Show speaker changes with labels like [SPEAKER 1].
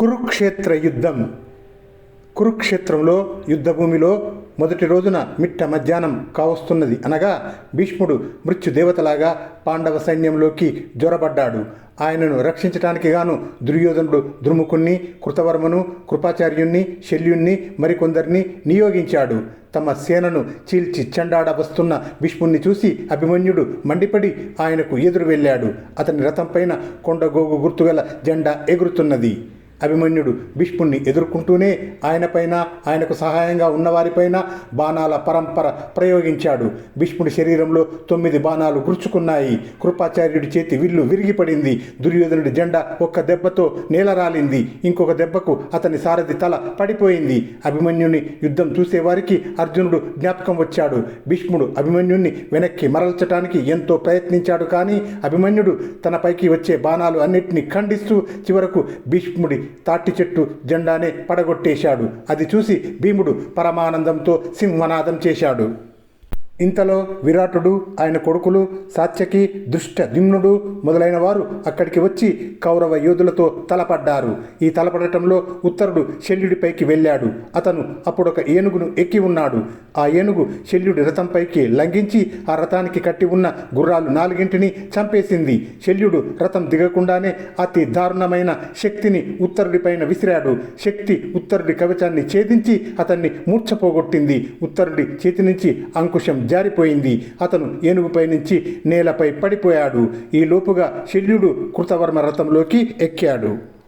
[SPEAKER 1] కురుక్షేత్ర యుద్ధం. కురుక్షేత్రంలో యుద్ధభూమిలో మొదటి రోజున మిట్ట మధ్యాహ్నం కావస్తున్నది. అనగా భీష్ముడు మృత్యుదేవతలాగా పాండవ సైన్యంలోకి జ్వరబడ్డాడు ఆయనను రక్షించటానికి గాను దుర్యోధనుడు ద్రుముకుణ్ణి కృతవర్మను కృపాచార్యుణ్ణి శల్యుణ్ణి మరికొందరిని నియోగించాడు. తమ సేనను చీల్చి చెండాడ వస్తున్న భీష్ముణ్ణి చూసి అభిమన్యుడు మండిపడి ఆయనకు ఎదురు వెళ్ళాడు. అతని రథంపైన కొండగోగు గుర్తుగల జెండా ఎగురుతున్నది. అభిమన్యుడు భీష్ముణ్ణి ఎదుర్కొంటూనే ఆయనపైన ఆయనకు సహాయంగా ఉన్నవారిపైన బాణాల పరంపర ప్రయోగించాడు. భీష్ముడి శరీరంలో తొమ్మిది బాణాలు గుర్చుకున్నాయి. కృపాచార్యుడి చేతి విల్లు విరిగిపడింది. దుర్యోధనుడి జెండా ఒక్క దెబ్బతో నేలరాలింది. ఇంకొక దెబ్బకు అతని సారథి తల పడిపోయింది. అభిమన్యుని యుద్ధం చూసేవారికి అర్జునుడు జ్ఞాపకం వచ్చాడు. భీష్ముడు అభిమన్యుణ్ణి వెనక్కి మరల్చటానికి ఎంతో ప్రయత్నించాడు కానీ అభిమన్యుడు తనపైకి వచ్చే బాణాలు అన్నిటినీ ఖండిస్తూ చివరకు భీష్ముడి తాటి చెట్టు జెండానే పడగొట్టేశాడు. అది చూసి భీముడు పరమానందంతో సింహనాదం చేశాడు. ఇంతలో విరాటుడు ఆయన కొడుకులు సాత్యకి దుష్టదిమ్నుడు మొదలైన వారు అక్కడికి వచ్చి కౌరవ యోధులతో తలపడ్డారు. ఈ తలపడటంలో ఉత్తరుడు శల్యుడిపైకి వెళ్ళాడు. అతను అప్పుడొక ఏనుగును ఎక్కి ఉన్నాడు. ఆ ఏనుగు శల్యుడి రథంపైకి లంఘించి ఆ రథానికి కట్టి ఉన్న గుర్రాలు నాలుగింటిని చంపేసింది. శల్యుడు రథం దిగకుండానే అతి దారుణమైన శక్తిని ఉత్తరుడిపైన విసిరాడు. శక్తి ఉత్తరుడి కవచాన్ని ఛేదించి అతన్ని మూర్ఛపోగొట్టింది. ఉత్తరుడి చేతి నుంచి అంకుశం జారిపోయింది. అతను ఏనుగుపై నుంచి నేలపై పడిపోయాడు. ఈ లోపుగా శల్యుడు కృతవర్మ రథంలోకి ఎక్కాడు.